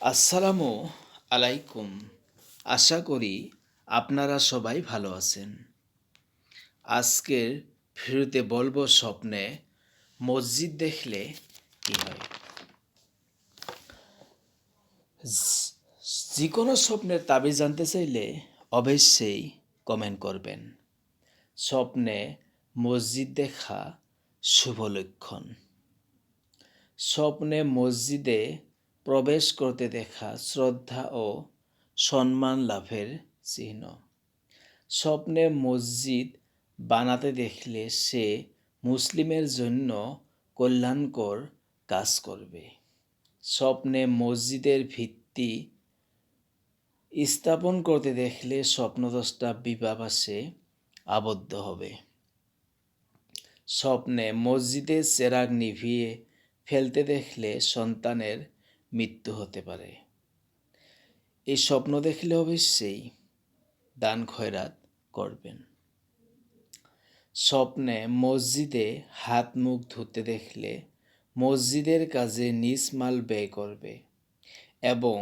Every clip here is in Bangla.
আসসালামু আলাইকুম। আশা করি আপনারা সবাই ভালো আছেন। আজকের ভিডিওতে বলব স্বপ্নে মসজিদ দেখলে কি হয়? যে কোনো স্বপ্নের তাবিজ জানতে চাইলে অবশ্যই কমেন্ট করবেন। স্বপ্নে মসজিদ দেখা শুভ লক্ষণ। স্বপ্নে মসজিদে প্রবেশ করতে দেখা শ্রদ্ধা ও সম্মান লাভের চিহ্ন। স্বপ্নে মসজিদ বানাতে দেখলে সে মুসলিমের জন্য কল্যাণকর কাজ করবে। স্বপ্নে মসজিদের ভিত্তি স্থাপন করতে দেখলে স্বপ্নদ্রষ্টা বিবাবাসে আবদ্ধ হবে। স্বপ্নে মসজিদের চেরাগ নিভিয়ে ফেলতে দেখলে সন্তানের মৃত্যু হতে পারে। এই স্বপ্ন দেখলে অবশ্যই দান খয়রাত করবেন। স্বপ্নে মসজিদে হাত মুখ ধুতে দেখলে মসজিদের কাজে নিজ মাল ব্যয় করবে এবং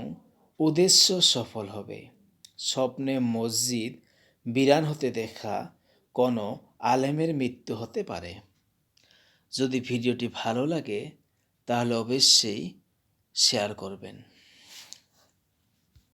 উদ্দেশ্য সফল হবে। স্বপ্নে মসজিদ বিরান হতে দেখা কোনো আলেমের মৃত্যু হতে পারে। যদি ভিডিওটি ভালো লাগে, তাহলে অবশ্যই শেয়ার করবেন।